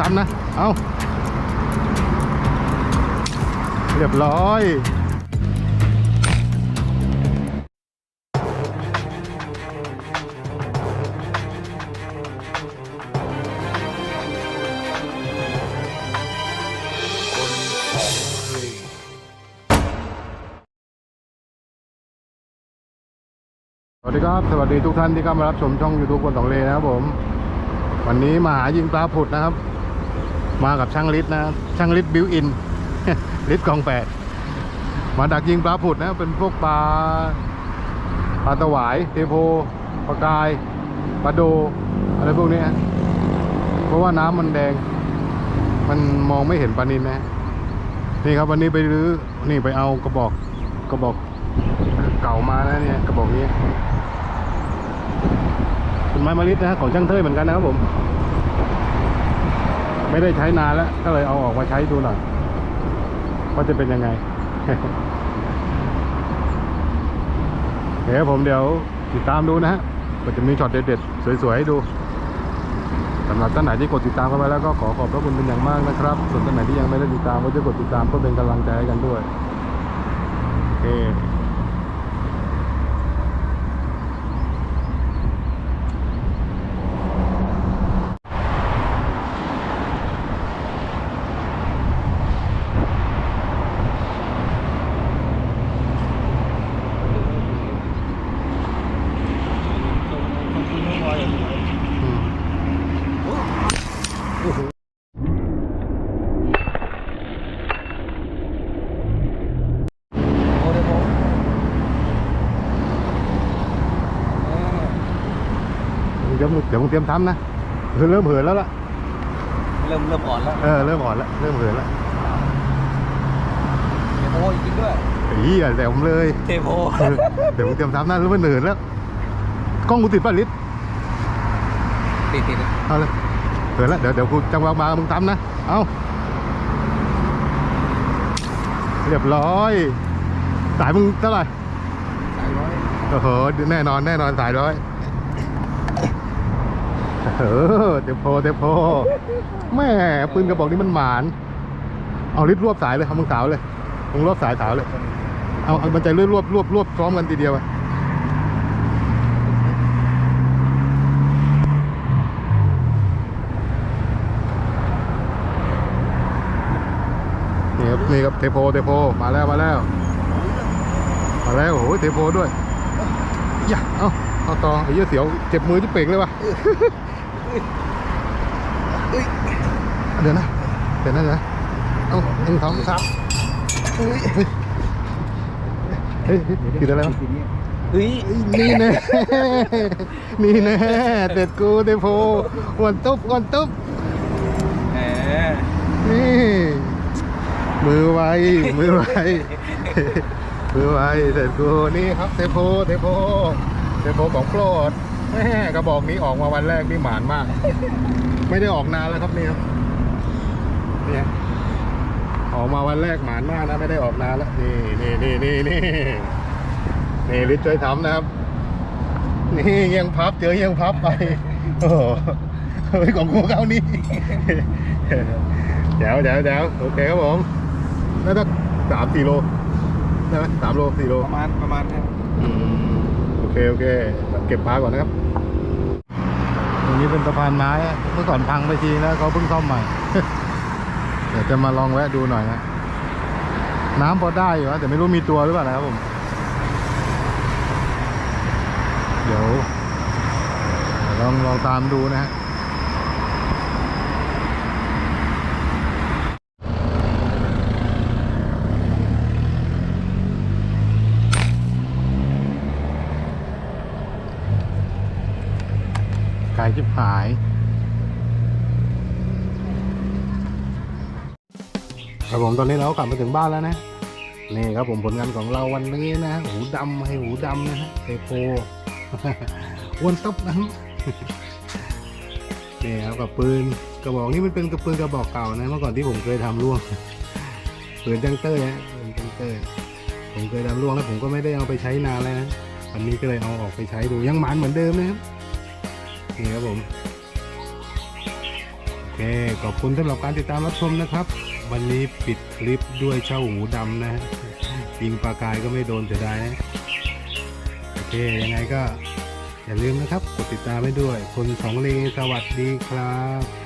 ทำนะ เอาเรียบร้อยสวัสดีครับ สวัสดีทุกท่านที่เข้ามารับชมช่อง YouTube คนสองเลนะครับผม วันนี้มาหายิงปลาผุดนะครับ มากับช่างฤทธิ์นะ ช่างฤทธิ์บิวอินฤทธิ์กองแปดมาดักยิงปลาผุดนะ เป็นพวกปลาปลาตะหวายเทโพปลากายปลาโด อะไรพวกนี้เพราะว่าน้ำมันแดง มันมองไม่เห็นปลานินนะนี่ครับวันนี้ไปรื้อนี่ไปเอากระบอกกระบอกเก่ามานะเนี่ยกระบอกนี้เป็นไม้มะลินะฮะของช่างเต้ยเหมือนกันนะครับผม ไม่ได้ใช้นานแล้ว ก็เลยเอาออกมาใช้ดูหน่อยว่าจะเป็นยังไง เดี๋ยวผมเดี๋ยวติดตามดูนะฮะก็จะมีช็อตเด็ดๆสวยๆให้ดูสำหรับท่านไหนที่กดติดตามกันไปแล้วก็ขอขอบพระคุณเป็นอย่างมากนะครับ ส่วนท่านไหนที่ยังไม่ได้ติดตามก็จะกดติดตามเพื่อเป็นกำลังใจให้กันด้วยโอเค อืมโอ้โห เดี๋ยวมึงเดี๋ยวมึงเตรียมทำนะคือเริ่มเหินแล้วล่ะ เริ่มเริ่มอ่อนแล้ว เออ เริ่มอ่อนแล้ว เริ่มเหินแล้วเทโพจริงๆด้วยไอ้เหี้ยแต่ผมเลยเทโพเออเดี๋ยวมึงเตรียมทำนะแล้วมันเหินแล้ว กล้องกูติดป่ะลิศติดติดเอาเลยเหินแล้ว เดี๋ยวเดี๋ยวกูจังหวะมามึงทำนะ เอาเรียบร้อย สายมึงเท่าไหร่สายร้อยโอ้โห แน่นอน แน่นอนสายร้อย เออเต็มโพเต็มโพแม่ปืนกระบอกนี้มันหมาน เอาลิดรวบสายเลยเอามึงสาวเลยมึงรวบสายสาวเลย เอาเอามันใจรวบรวบรวบรวบพร้อมกันทีเดียวอะนี่ครับนี่ครับเทโพเทโพมาแล้วมาแล้วมาแล้วโอ้โหเทโพด้วยอย่าเอาเอาต่อไอ้เหี้ยเสียวเจ็บมือที่เป่งเลยวะ เดี๋ยวนะเดี๋ยวนะเดี๋ยวนะเอาหนึ่งสองสามเฮ้ยเฮ้ยเฮ้ยติดอะไรวะเฮ้ยนี่แน่นี่แน่เด็ดกูเทโพวันตุ๊บวันตุ๊บแหมนี่มือไวมือไวมือไวเสร็จกูนี่ครับเทโพเทโพเทโพของโปรด แม่กระบอกนี้ออกมาวันแรกนี่หมานมาก ไม่ได้ออกนานแล้วครับนี่ครับเนี่ยออกมาวันแรกหมานมากนะไม่ได้ออกนานแล้วนี่นี่นี่นี่นี่นี่ลิศช่วยทำนะครับ นี่เงียงพับเจอเงียงพับไปโอ้โหเฮ้ยของกูเขานี่เดี๋ยวเดี๋ยวเดี๋ยวโอเคครับผมน่าจะสามสี่โลได้ไหมสามโลสี่โลประมาณประมาณนั้นอืมโอเคโอเค เก็บปลาก่อนนะครับ ตรงนี้เป็นสะพานไม้เมื่อก่อนพังไปทีแล้วเขาเพิ่งซ่อมใหม่ เดี๋ยวจะมาลองแวะดูหน่อยนะน้ำพอได้อยู่นะแต่ไม่รู้มีตัวหรือเปล่านะครับผม เดี๋ยวลองลองตามดูนะฮะายชิบหาย ครับผมตอนนี้เรากลับมาถึงบ้านแล้วนะ นี่ครับผมผลงานของเราวันนี้นะ หูดำให้หูดำนะฮะเทโพวนตบนะนี่ครับกับปืนกระบอกนี้มันเป็นกระปืนกระบอกเก่านะ เมื่อก่อนที่ผมเคยทำร่วงปืนจังเตอร์นะปืนจังเตอร์ผมเคยทำร่วงแล้วผมก็ไม่ได้เอาไปใช้นานแล้วนะวันนี้ก็เลยเอาออกไปใช้ดูยังหมานเหมือนเดิมนะครับ นี่ครับผม โอเค ขอบคุณสำหรับการติดตามรับชมนะครับ วันนี้ปิดคลิปด้วยเช่าหูดำนะฮะยิงปลากายก็ไม่โดนเสียดายนะโอเค ยังไงก็อย่าลืมนะครับ กดติดตามให้ด้วย คนสองเลสวัสดีครับ